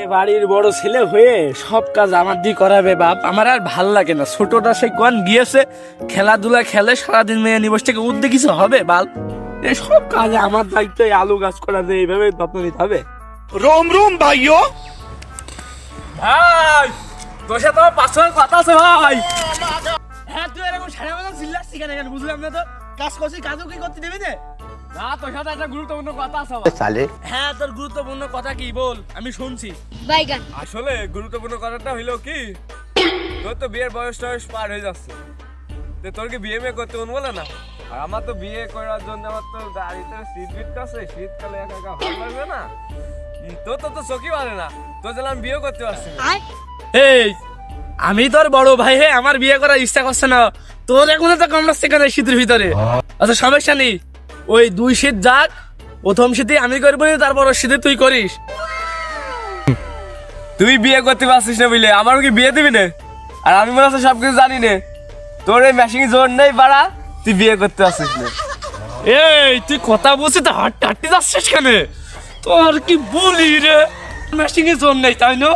এ বাড়ির বড় ছেলে হয়ে সব কাজ আমার দিয়ে করাবে বাপ। আমার আর ভালো লাগে না। ছোটটা সে কোন গিয়েছে খেলাধুলা খেলে সারাদিন মেয়ে নিবস থেকে উদ্যোগ কিছু হবে বাল? সব কাজে আমার দায়িত্ব আলু গাছ করা যে এইভাবে যত্ন নিতে হবে। রোম রোম ভাইও। ভাই তোর সাথে আমার কথা আছে ভাই। হ্যাঁ তুই এরকম সারা বেলা চিল্লাচ্ছি কেন? বুঝলাম না তো। কাজ করছি কাজও কি করতে দেবে না? না তোর সাথে একটা গুরুত্বপূর্ণ কথা আছে আমার। হ্যাঁ তোর গুরুত্বপূর্ণ কথা কি বল আমি শুনছি। বাইগান আসলে গুরুত্বপূর্ণ কথাটা হইল কি তোর তো বিয়ের বয়স টয়স পার হয়ে যাচ্ছে। তো তোর কি বিয়ে মেয়ে করতে মন বলে না? আর আমার তো বিয়ে করার জন্য আমার তো গাড়িতে শীত বিট আছে শীতকালে একা একা ভালো লাগবে না। তোর তো তো চকি পারে না। তোর জন্য আমি বিয়ে করতে পারছি এই আমি তোর বড় ভাই হে আমার বিয়ে করার ইচ্ছা করছে না। তোর এখন তো কামড়া সেখানে শীতের ভিতরে। আচ্ছা সমস্যা নেই। ওই দুই শীত যাক প্রথম শীতে আমি করব তারপর শীতে তুই করিস। তুই বিয়ে করতে পারছিস না বুঝলে আমারও কি বিয়ে দিবি না? আর আমি মনে হচ্ছে সবকিছু জানি না। তোর এই মেশিন জোর নেই বাড়া তুই বিয়ে করতে পারছিস না। এই তুই কথা বলছিস তো হাট টাটতে যাচ্ছিস কেন? তোর কি বলি রে? মেশিনে জোর নেই তাই না?